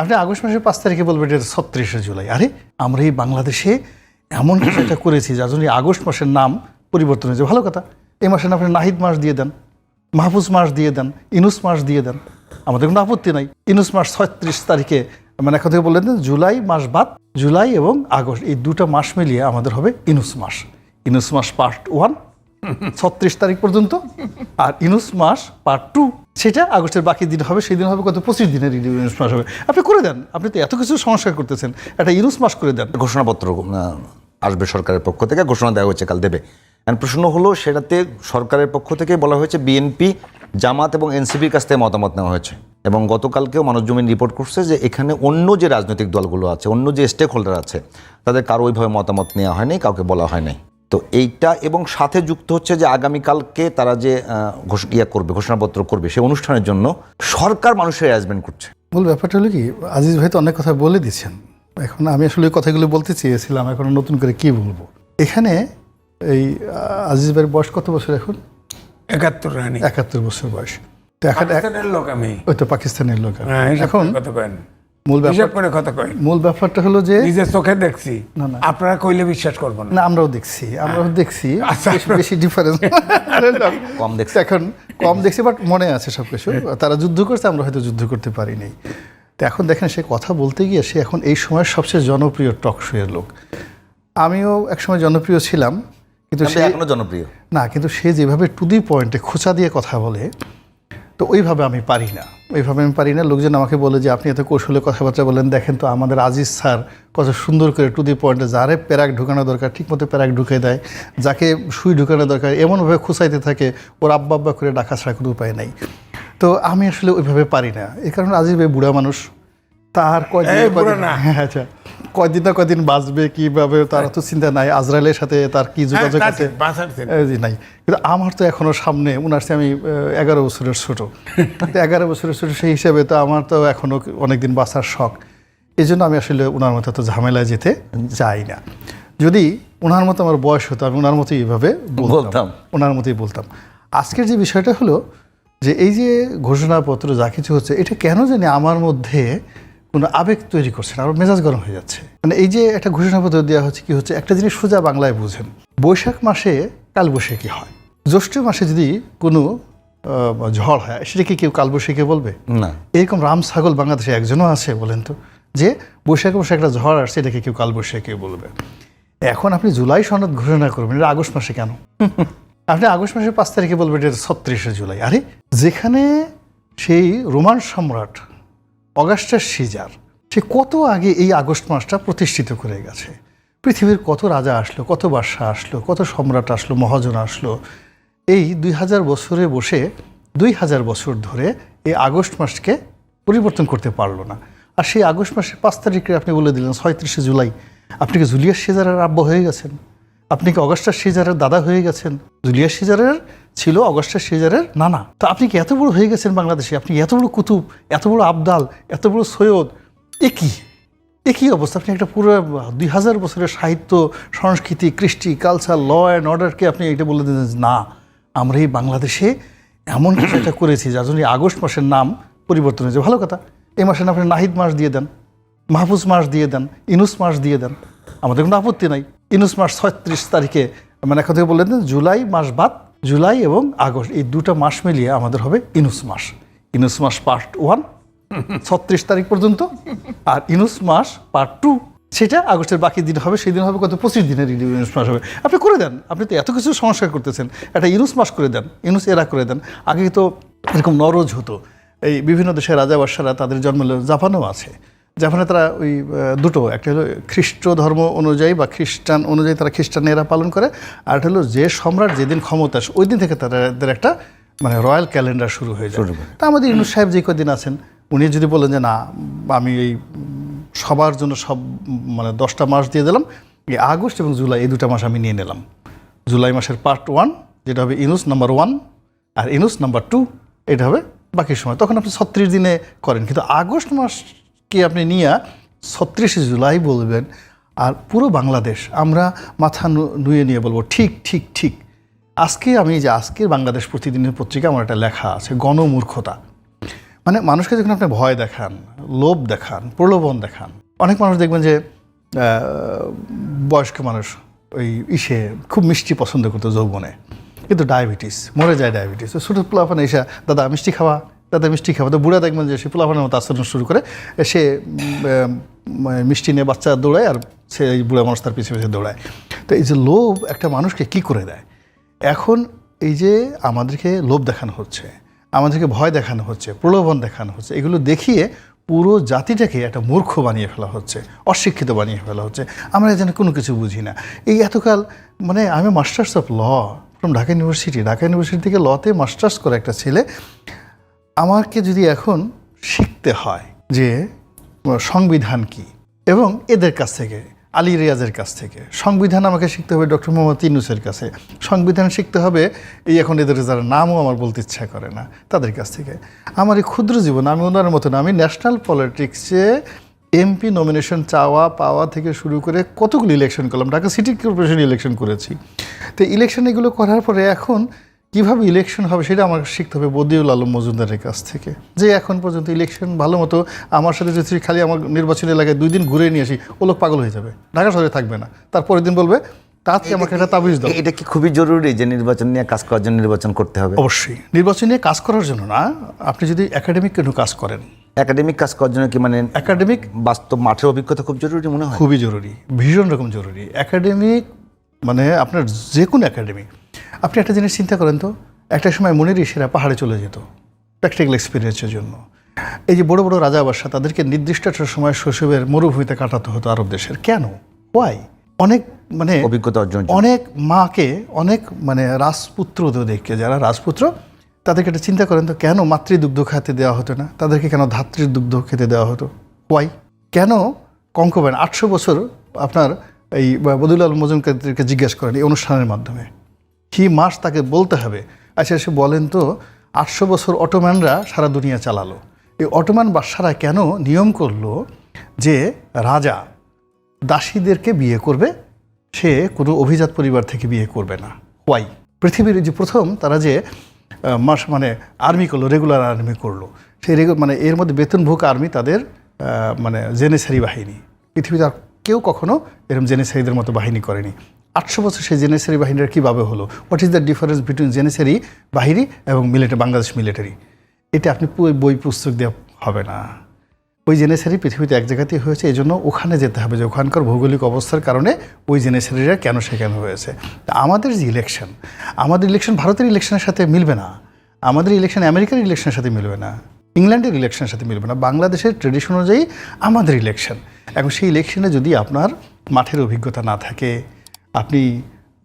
আপনি আগস্ট মাসের পাঁচ তারিখে বলবেন এটা ছত্রিশে জুলাই। আরে, আমরা এই বাংলাদেশে এমন কিছু একটা করেছি যার জন্য আগস্ট মাসের নাম পরিবর্তন হয়েছে। ভালো কথা। এই মাসের আপনি নাহিদ মাস দিয়ে দেন, মাহফুজ মাস দিয়ে দেন, ইনুস মাস দিয়ে দেন। আমাদের কোনো আপত্তি নাই। ইনুস মাস ছত্রিশ তারিখে মানে এখন থেকে বললেন জুলাই মাস বাদ, জুলাই এবং আগস্ট, এই দুটা মাস মিলিয়ে আমাদের হবে ইনুস মাস। ইনুস মাস পার্ট ওয়ান, ছত্রিশ তারিখ পর্যন্ত, আর ইনুস মাস পার্ট টু সেটা আগস্টের বাকি দিন হবে, সেই দিন হবে, কত পঁচিশ দিনের ইনুস মাস হবে। আপনি করে দেন, আপনি তো এত কিছু সংস্কার করতেছেন, একটা ইনুস মাস করে দেন। ঘোষণাপত্র আসবে সরকারের পক্ষ থেকে, ঘোষণা দেওয়া হয়েছে, কাল দেবে। আর প্রশ্ন হলো, সেটাতে সরকারের পক্ষ থেকে বলা হয়েছে বিএনপি জামাত এবং এনসিপির কাছ থেকে মতামত নেওয়া হয়েছে। এবং গতকালকেও মানুষ জমিন রিপোর্ট করছে যে, এখানে অন্য যে রাজনৈতিক দলগুলো আছে, অন্য যে স্টেক হোল্ডার আছে, তাদের কারও ওইভাবে মতামত নেওয়া হয়নি, কাউকে বলা হয় নাই। তো এইটা এবং সাথে যুক্ত হচ্ছে যে আগামীকালকে তারা যে ইয়া করবে ঘোষণাপত্র করবে সেই অনুষ্ঠানের জন্য সরকার মানুষের অ্যারেঞ্জমেন্ট করছে। মূল ব্যাপারটা হলো কি আজিজ ভাই তো অনেক কথা বলে দিচ্ছেন। এখন আমি আসলে ওই কথাগুলো বলতে চেয়েছিলাম এখন নতুন করে কি বলব? এখানে এই আজিজ ভাইয়ের বয়স কত বছর এখন? একাত্তর রানি। একাত্তর বছর বয়স। তো এখন লোক আমি। ওই তো পাকিস্তানের লোক। হ্যাঁ, এখন কয়েন। মূল হিসাব ব্যাপার করে কত কয়েন মূল ব্যাপারটা হলো যে নিজের চোখে দেখছি। না, না। আপনারা কইলে বিশ্বাস করব না। না আমরাও দেখছি আমরাও দেখছি। আচ্ছা। বেশি ডিফারেন্স কম দেখছি। এখন কম দেখছি বাট মনে আছে সব কিছু তারা যুদ্ধ করছে আমরা হয়তো যুদ্ধ করতে পারিনি। তো এখন দেখেন সে কথা বলতে গিয়ে সে এখন এই সময়ের সবচেয়ে জনপ্রিয় টক শোয়ের লোক। আমিও একসময় জনপ্রিয় ছিলাম কিন্তু সে এখনও জনপ্রিয়। না কিন্তু সে যেভাবে টু দি পয়েন্টে খোঁচা দিয়ে কথা বলে তো ওইভাবে আমি পারি না। ওইভাবে আমি পারি না। লোকজন আমাকে বলে যে আপনি এত কৌশলে কথাবার্তা বলেন দেখেন তো আমাদের আজিজ স্যার কত সুন্দর করে টু দি পয়েন্টে যারে প্যারাক ঢুকানো দরকার ঠিকমতো প্যারাক ঢুকে দেয় যাকে সুই ঢুকানো দরকার এমনভাবে খুঁচাইতে থাকে ওর আব্বা আব্বা করে ডাকা ছাড়া কোনো উপায় নাই। তো আমি আসলে ওইভাবে পারি না। এই কারণে আজিজ ভাই বুড়া মানুষ। তার না। হ্যাঁ, আচ্ছা। কয়দিন না কয়দিন বাঁচবে কীভাবে তার তো চিন্তা নাই। আজরায়েলের সাথে তার কি যোগাযোগ হ্যাঁ, আছে? ঠিক, বাঁচার চিন্তা। এই যে নাই। কিন্তু আমার তো এখনও সামনে উনার চেয়ে আমি এগারো বছরের ছোট। এগারো বছরের ছোট সেই হিসাবে তো আমার তো এখনও অনেকদিন বাঁচার শখ। এই জন্য আমি আসলে ওনার মতো তো ঝামেলায় যেতে চাই না। যদি ওনার মতো আমার বয়স হতো আমি ওনার মতোই এইভাবে বলতাম। বলতাম। ওনার মতোই বলতাম। আজকের যে বিষয়টা হলো যে এই যে ঘোষণাপত্র যা কিছু হচ্ছে এটা কেন জানি আমার মধ্যে কোনো আবেগ তৈরি করছে না আবার মেজাজ গরম হয়ে যাচ্ছে। মানে এই যে একটা ঘোষণাপত্র দেওয়া হচ্ছে কি হচ্ছে একটা জিনিস সোজা বাংলায় বুঝেন বৈশাখ মাসে কালবৈশাখী হয়। জ্যৈষ্ঠ মাসে যদি কোনো ঝড় হয় সেটা কি কেউ কালবৈশাখী বলবে? না। এরকম রাম ছাগল বাংলাদেশে একজনও আছে বলেন তো যে বৈশাখ মাসে একটা ঝড় আসছে এটাকে কেউ কালবৈশাখী বলবে। এখন আপনি জুলাই সনদ ঘোষণা করবেন এটা আগস্ট মাসে কেন? আপনি আগস্ট মাসের পাঁচ তারিখে বলবেন এটা ছত্রিশে জুলাই। আরে যেখানে সেই রোমান সম্রাট অগাস্টার সিজার, সে কত আগে এই আগস্ট মাসটা প্রতিষ্ঠিত করে গেছে? পৃথিবীর কত রাজা আসলো, কত বাদশাহ আসলো, কত সম্রাট আসলো, মহাজন আসলো? এই দুই হাজার বছরে বসে, দুই হাজার বছর ধরে এই আগস্ট মাসকে পরিবর্তন করতে পারল না। আর সেই আগস্ট মাসের পাঁচ তারিখে আপনি বলে দিলেন, ছয়ত্রিশে জুলাই। আপনি কি জুলিয়াস সিজারের আব্বা হয়ে গেছেন? আপনি কি অগাস্টার সিজারের দাদা হয়ে গেছেন? জুলিয়া সিজারের ছিল অগাস্টার সিজারের নানা। তো আপনি কি এত বড় হয়ে গেছেন বাংলাদেশে? আপনি এত বড় কুতুব, এত বড় আবদাল, এত বড় সৈয়দ, এ একই অবস্থা? আপনি একটা পুরো দুই হাজার বছরের সাহিত্য, সংস্কৃতি, কৃষ্টি কালচার ল অ্যান্ড অর্ডারকে আপনি এটা বলে দিলেন না, আমরা এই বাংলাদেশে এমন কিছু একটা করেছি যার জন্য আগস্ট মাসের নাম পরিবর্তন হয়েছে। ভালো কথা। এই নাম আপনি নাহিদ মাস দিয়ে দেন, মাহফুজ মাস দিয়ে দেন, ইনুস মাস দিয়ে দেন। আমাদের কোনো আপত্তি নাই। ইনুস মাস ছত্রিশ তারিখে মানে এখন থেকে বললেন জুলাই মাস বাদ, জুলাই এবং আগস্ট, এই দুটো মাস মিলিয়ে আমাদের হবে ইনুস মাস। ইনুস মাস পার্ট ওয়ান, ছত্রিশ তারিখ পর্যন্ত, আর ইনুস মাস পার্ট টু, সেটা আগস্টের বাকি দিন হবে, সেই দিন হবে কত? পঁচিশ দিনের ইনুস মাস হবে। আপনি করে দেন, আপনি তো এত কিছু সংস্কার করতেছেন। একটা ইনুস মাস করে দেন, ইনুস এরা করে দেন। আগে তো এরকম নরজ হতো। এই বিভিন্ন দেশের রাজা বাদশারা তাদের জন্ম জাপানও আছে। জাপানে তারা ওই দুটো একটা হলো খ্রিস্ট ধর্ম অনুযায়ী বা খ্রিস্টান অনুযায়ী তারা খ্রিস্টানেরা পালন করে আর হলো যে সম্রাট যেদিন ক্ষমতা আসে, ওই দিন থেকে তাদের একটা মানে রয়্যাল ক্যালেন্ডার শুরু হয়ে যায়। তা আমাদের ইউনুস সাহেব যে কদিন আছেন উনি যদি বলেন যে না আমি এই সবার জন্য সব মানে দশটা মাস দিয়ে দিলাম এই আগস্ট এবং জুলাই এই দুটা মাস আমি নিয়ে নিলাম। জুলাই মাসের পার্ট ওয়ান যেটা হবে ইনুস নাম্বার ওয়ান আর ইনুস নাম্বার টু এটা হবে বাকি সময়। তখন আপনি ছত্রিশ দিনে করেন কিন্তু আগস্ট মাসকে আপনি নিয়ে ছত্রিশে জুলাই বলবেন, আর পুরো বাংলাদেশ, আমরা মাথা নুয়ে নিয়ে বলব, ঠিক ঠিক ঠিক। আজকে আমি যে আজকের বাংলাদেশ প্রতিদিনের পত্রিকা, আমার একটা লেখা আছে, গণমূর্খতা। মানে মানুষকে যখন আপনি ভয় দেখান, লোভ দেখান, প্রলোভন দেখান, অনেক মানুষ দেখবেন যে বয়স্ক মানুষ ওই ইসে খুব মিষ্টি পছন্দ করতো যৌবনে। কিন্তু ডায়াবেটিস, মরে যায় ডায়াবেটিস। ছোটো পোলাপানে এসে, দাদা, মিষ্টি খাওয়া? দাদা মিষ্টি খাওয়া তো বুড়া দেখবেন যে সে পোলাপানের মতো আচরণ শুরু করে। সে মিষ্টি নিয়ে বাচ্চা দৌড়ায় আর সে এই বুড়া মানুষ তার পিছিয়ে পিছিয়ে দৌড়ায়। তো এই যে লোভ একটা মানুষকে কি করে দেয়? এখন এই যে আমাদেরকে লোভ দেখানো হচ্ছে, আমাদেরকে ভয় দেখানো হচ্ছে, প্রলোভন দেখানো হচ্ছে, এগুলো দেখিয়ে পুরো জাতিটাকে একটা মূর্খ বানিয়ে ফেলা হচ্ছে, অশিক্ষিত বানিয়ে ফেলা হচ্ছে। আমরা যেন কোনো কিছু বুঝি না। এই এতকাল মানে আমি masters of law from Dhaka university Dhaka university থেকে লতে মাস্টার্স করা একটা ছেলে আমাকে যদি এখন শিখতে হয় যে সংবিধান কি, এবং এদের কাছ থেকে, আলী রিয়াজের কাছ থেকে, সংবিধান আমাকে শিখতে হবে ডক্টর মোহাম্মদ ইনুসের কাছে। সংবিধান শিখতে হবে, এই এখন এদের যারা নামও আমার বলতে ইচ্ছা করে না, তাদের কাছ থেকে। আমার এই ক্ষুদ্র জীবন, আমি ওনার মতো না আমি ন্যাশনাল পলিটিক্সে এমপি নমিনেশন চাওয়া পাওয়া থেকে শুরু করে কতগুলো ইলেকশন করলাম, ঢাকা সিটি কর্পোরেশন ইলেকশন করেছি। তো ইলেকশন এগুলো করার পরে এখন কীভাবে ইলেকশন হবে সেটা আমার শিখতে হবে বদিউল আলম মজুমদারের কাছ থেকে। যে এখন পর্যন্ত ইলেকশন ভালো মতো আমার সাথে যদি খালি আমার নির্বাচনী এলাকায় দুই দিন ঘুরে নিয়ে আসি ও লোক পাগল হয়ে যাবে। ঢাকা শহরে থাকবে না। তারপরের দিন বলবে তাতে আমাকে একটা তাবিজ দাও। এটা কি খুবই জরুরি যে নির্বাচন নিয়ে কাজ করার জন্য নির্বাচন করতে হবে? অবশ্যই। নির্বাচন নিয়ে কাজ করার জন্য না আপনি যদি একাডেমিক কোনো কাজ করেন? একাডেমিক কাজ করার জন্য কি মানে একাডেমিক বাস্তব মাঠের অভিজ্ঞতা খুব জরুরি মনে হয়? খুবই জরুরি ভীষণ রকম জরুরি। একাডেমিক মানে আপনার যে কোনো একাডেমি আপনি একটা জিনিস চিন্তা করেন তো একটা সময় মনের ইসেরা পাহাড়ে চলে যেত প্র্যাকটিক্যাল এক্সপিরিয়েন্সের জন্য। এই যে বড় বড় রাজা বাদশাহ তাদেরকে নির্দিষ্ট একটা সময় শৈশবের মরুভূমিতে কাটাতে হতো আরব দেশের। কেন? ওয়াই অনেক মানে অভিজ্ঞতা অর্জন অনেক মাকে অনেক মানে রাজপুত্রদেরকে যারা রাজপুত্র তাদেরকে একটা চিন্তা করেন তো কেন মাতৃদুগ্ধ খেতে দেওয়া হতো না? তাদেরকে কেন ধাত্রীর দুগ্ধ খেতে দেওয়া হতো? ওয়াই কেন কঙ্কবেন আটশো বছর আপনার এই বদুল আল মজুমকারকে জিজ্ঞেস করেন এই অনুষ্ঠানের মাধ্যমে? কি মাস তাকে বলতে হবে? আচ্ছা সে বলেন তো, আটশো বছর অটোম্যানরা সারা দুনিয়া চালালো। এই অটোম্যান বাদশারা কেন নিয়ম করল যে রাজা দাসীদেরকে বিয়ে করবে? সে কোনো অভিজাত পরিবার থেকে বিয়ে করবে না। ওয়াই পৃথিবীর যে প্রথম, তারা যে মাস মানে আর্মি করল, রেগুলার আর্মি করল। সেই রেগু মানে এর মধ্যে বেতনভোগ আর্মি তাদের মানে জেনেসারি বাহিনী। পৃথিবীতে আর কেউ কখনো এরকম জেনেসারিদের মতো বাহিনী করেনি। আটশো বছর সেই জেনেসারি বাহিনীর কীভাবে হলো? What is the difference between janissary বাহিনী এবং মিলিটারি বাংলাদেশ মিলিটারি এটা আপনি বই পুস্তক দেওয়া হবে না। ওই জেনেসারি পৃথিবীতে এক জায়গাতেই হয়েছে এই জন্য ওখানে যেতে হবে যে ওখানকার ভৌগোলিক অবস্থার কারণে ওই জেনেসারিরা কেন সেখানে হয়েছে। তা আমাদের যে ইলেকশন আমাদের ইলেকশন ভারতের ইলেকশনের সাথে মিলবে না। আমাদের ইলেকশন আমেরিকার ইলেকশনের সাথে মিলবে না। ইংল্যান্ডের ইলেকশনের সাথে মিলবে না। বাংলাদেশের ট্রেডিশন অনুযায়ী আমাদের ইলেকশন এখন সেই ইলেকশনে যদি আপনার মাঠের অভিজ্ঞতা না থাকে আপনি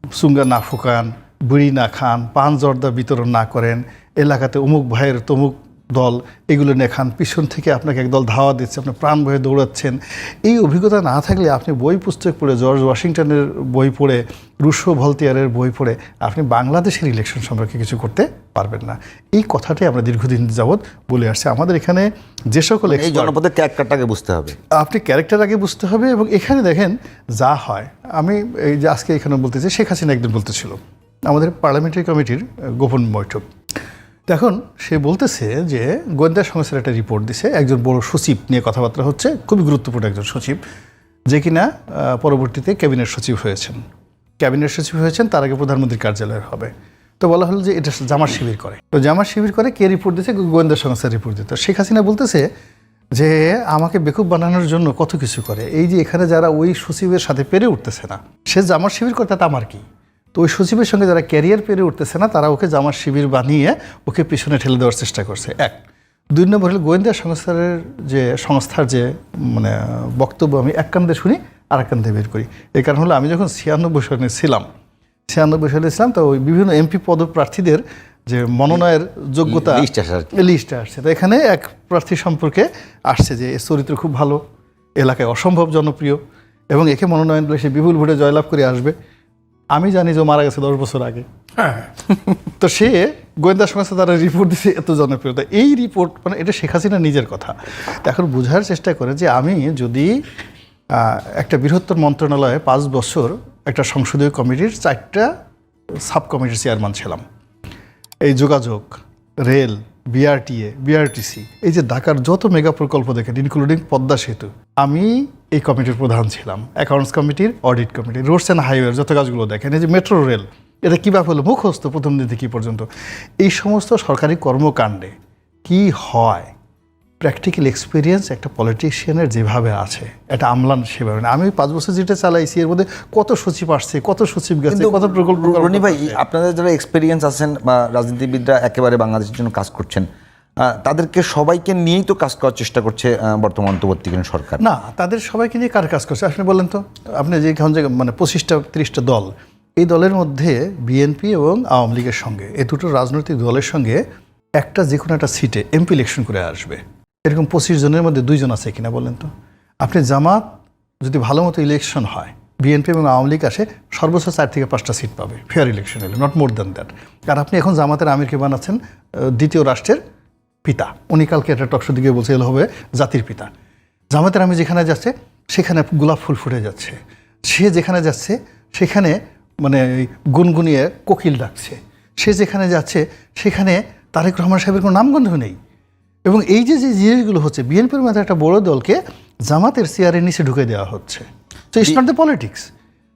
সুঙ্গা না ফুকান, বুড়ি না খান, পান জর্দা বিতরণ না করেন, এলাকাতে অমুক ভাইয়ের তমুক দল এগুলো নিয়ে খান পিছন থেকে আপনাকে একদল ধাওয়া দিচ্ছে আপনি প্রাণ ভয়ে দৌড়াচ্ছেন। এই অভিজ্ঞতা না থাকলে আপনি বই পুস্তক পড়ে জর্জ ওয়াশিংটনের বই পড়ে রুশো ভলতিয়ারের বই পড়ে আপনি বাংলাদেশের ইলেকশন সম্পর্কে কিছু করতে পারবেন না। এই কথাটাই আমরা দীর্ঘদিন যাবৎ বলে আসছি। আমাদের এখানে যে সকল এই জনপদের ক্যারেক্টারটাকে বুঝতে হবে। আপনি ক্যারেক্টার আগে বুঝতে হবে এবং এখানে দেখেন যা হয়। আমি এই যে আজকে এখানে বলতে চাই শেখ হাসিনা একদিন বলতেছিল আমাদের পার্লামেন্টারি কমিটির গোপন বৈঠক। এখন সে বলতেছে যে গোয়েন্দা সংস্থার একটা রিপোর্ট দিছে, একজন বড় সচিব নিয়ে কথাবার্তা হচ্ছে, খুবই গুরুত্বপূর্ণ একজন সচিব, যে কিনা পরবর্তীতে ক্যাবিনেট সচিব হয়েছেন। ক্যাবিনেট সচিব হয়েছেন, তার আগে প্রধানমন্ত্রীর কার্যালয়ের হবে। তো বলা হলো যে এটা জামার শিবির করে। তো জামার শিবির করে কে রিপোর্ট দিচ্ছে গোয়েন্দা সংস্থার রিপোর্ট দিতে শেখ হাসিনা বলতেছে যে আমাকে বেকুব বানানোর জন্য কত কিছু করে। এই যে এখানে যারা ওই সচিবের সাথে পেরে উঠতেছে না, সে জামার শিবির করে তা আমার কি? তো ওই সচিবের সঙ্গে যারা ক্যারিয়ার পেরে উঠতেছে না তারা ওকে জামার শিবির বানিয়ে ওকে পিছনে ঠেলে দেওয়ার চেষ্টা করছে। এক। দুই নম্বর হলো গোয়েন্দা সংস্থার যে সংস্থার যে মানে বক্তব্য আমি এক কান্দে শুনি আর এক কান্দে বের করি। এই কারণ হলো আমি যখন ছিয়ানব্বই সনে ছিলাম ছিয়ানব্বই সালে ছিলাম তো ওই বিভিন্ন এমপি পদপ্রার্থীদের যে মনোনয়ের যোগ্যতা লিস্টে আসছে তো এখানে এক প্রার্থী সম্পর্কে আসছে যে এর চরিত্র খুব ভালো এলাকায় অসম্ভব জনপ্রিয় এবং একে মনোনয়ন দিলে সে বিপুল ভোটে জয়লাভ করে আসবে। আমি জানি যে ও মারা গেছে দশ বছর আগে। হ্যাঁ। তো সে গোয়েন্দা সংস্থা তারা রিপোর্ট দিচ্ছে এত জনপ্রিয়তা। এই রিপোর্ট মানে এটা শেখ হাসিনা নিজের কথা। এখন বোঝার চেষ্টা করে যে আমি যদি একটা বৃহত্তর মন্ত্রণালয়ে পাঁচ বছর একটা সংসদীয় কমিটির চারটা সাব কমিটির চেয়ারম্যান ছিলাম। এই যোগাযোগ রেল বিআরটিএ বিআরটিসি এই যে ঢাকার যত মেগা প্রকল্প দেখেন ইনক্লুডিং পদ্মা সেতু আমি এই কমিটির প্রধান ছিলাম অ্যাকাউন্টস কমিটির audit committee roads and highway যত কাজগুলো দেখেন এই যে মেট্রো রেল এটা কীভাবে হলো? মুখস্থ প্রথম দিন থেকে পর্যন্ত। এই সমস্ত সরকারি কর্মকাণ্ডে কি হয়? প্র্যাকটিক্যাল এক্সপিরিয়েন্স একটা পলিটিশিয়ানের যেভাবে আছে এটা আমলান সেভাবে না। আমি পাঁচ বছর যেটা চালাইছি এর মধ্যে কত সচিব আসছে কত সচিব গেছে কত প্রকল্প রনি ভাই আপনাদের যারা এক্সপিরিয়েন্স আছেন বা রাজনীতিবিদরা একেবারে বাংলাদেশের জন্য কাজ করছেন তাদেরকে সবাইকে নিয়েই তো কাজ করার চেষ্টা করছে বর্তমান অন্তর্বর্তীকালীন সরকার। না, তাদের সবাইকে নিয়ে কার কাজ করছে? আপনি বলেন তো। আপনি যে মানে পঁচিশটা, তিরিশটা দল, এই দলের মধ্যে বিএনপি এবং আওয়ামী লীগের সঙ্গে, এই দুটো রাজনৈতিক দলের সঙ্গে একটা যে কোনো একটা সিটে এমপি ইলেকশন করে আসবে। এরকম পঁচিশ জনের মধ্যে দুইজন আছে কিনা বলেন তো? আপনি জামাত, যদি ভালো মতো ইলেকশন হয়, বিএনপি এবং আওয়ামী লীগ আসে, সর্বোচ্চ চার থেকে পাঁচটা সিট পাবে, ফেয়ার ইলেকশন হলে নট মোর দ্যান দ্যাট আর আপনি এখন জামাতের আমিরকে বানাচ্ছেন দ্বিতীয় রাষ্ট্রের পিতা। উনি কালকে একটা টকশো দিকে বলছে এগুলো হবে জাতির পিতা। জামাতের আমি যেখানে যাচ্ছে সেখানে গোলাপ ফুল ফুটে যাচ্ছে। সে যেখানে যাচ্ছে সেখানে মানে গুনগুনিয়ে কোকিল ডাকছে। সে যেখানে যাচ্ছে সেখানে তারেক রহমান সাহেবের কোনো নামগন্ধ নেই। এবং এই যে যে জিনিসগুলো হচ্ছে বিএনপির মধ্যে একটা বড় দলকে জামাতের চেয়ারের নিচে ঢুকে দেওয়া হচ্ছে। তো it's not the politics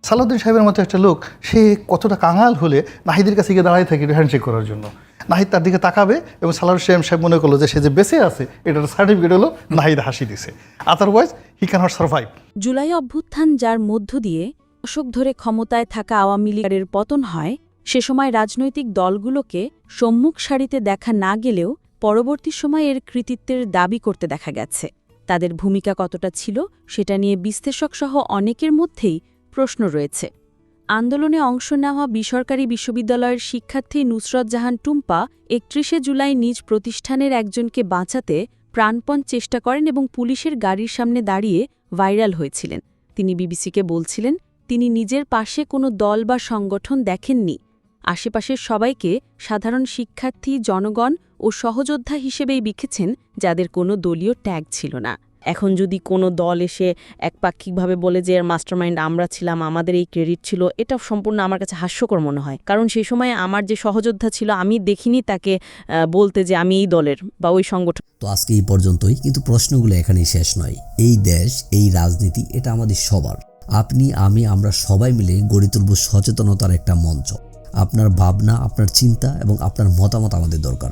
Salahuddin সাহেবের মতো একটা লোক, সে কতটা কাঙাল হলে নাহিদের কাছে গিয়ে দাঁড়ায় থাকে হ্যান্ডশেক করার জন্য। নাহিদ তার দিকে তাকাবে এবং সালাউদ্দিন সাহেব সাহেব মনে করল যে সে যে বেঁচে আছে, এটার সার্টিফিকেট হলো নাহিদ হাসি দিছে। Otherwise he can not survive July অভ্যুত্থান যার মধ্য দিয়ে অশোক ধরে ক্ষমতায় থাকা আওয়ামী লীগের পতন হয়, সে সময় রাজনৈতিক দলগুলোকে সম্মুখ সারিতে দেখা না গেলেও পরবর্তী সময়ে এর কৃতিত্বের দাবি করতে দেখা গেছে। তাদের ভূমিকা কতটা ছিল, সেটা নিয়ে বিশ্লেষকসহ অনেকের মধ্যেই প্রশ্ন রয়েছে। আন্দোলনে অংশ নেওয়া বেসরকারি বিশ্ববিদ্যালয়ের শিক্ষার্থী নুসরত জাহান টুম্পা একত্রিশে জুলাই নিজ প্রতিষ্ঠানের একজনকে বাঁচাতে প্রাণপণ চেষ্টা করেন এবং পুলিশের গাড়ির সামনে দাঁড়িয়ে ভাইরাল হয়েছিলেন। তিনি বিবিসিকে বলছিলেন, তিনি নিজের পাশে কোনো দল বা সংগঠন দেখেননি। আশেপাশের সবাইকে সাধারণ শিক্ষার্থী, জনগণ ও সহযোদ্ধা হিসেবেই বিখেছেন, যাদের কোনো দলীয় ট্যাগ ছিল না। এখন যদি কোনো দল এসে একপাক্ষিকভাবে বলে যে এর মাস্টারমাইন্ড আমরা ছিলাম, আমাদের এই ক্রেডিট ছিল, এটা সম্পূর্ণ আমার কাছে হাস্যকর মনে হয়। কারণ সেই সময় আমার যে সহযোদ্ধা ছিল, আমি দেখিনি তাকে বলতে যে আমি এই দলের বা ওই সংগঠন তো আজকে এই পর্যন্তই, কিন্তু প্রশ্নগুলো এখানেই শেষ নয়। এই দেশ, এই রাজনীতি, এটা আমাদের সবার। আপনি, আমি, আমরা সবাই মিলে গড়ে তুলব সচেতনতার একটা মঞ্চ। আপনার ভাবনা, আপনার চিন্তা এবং আপনার মতামত আমাদের দরকার।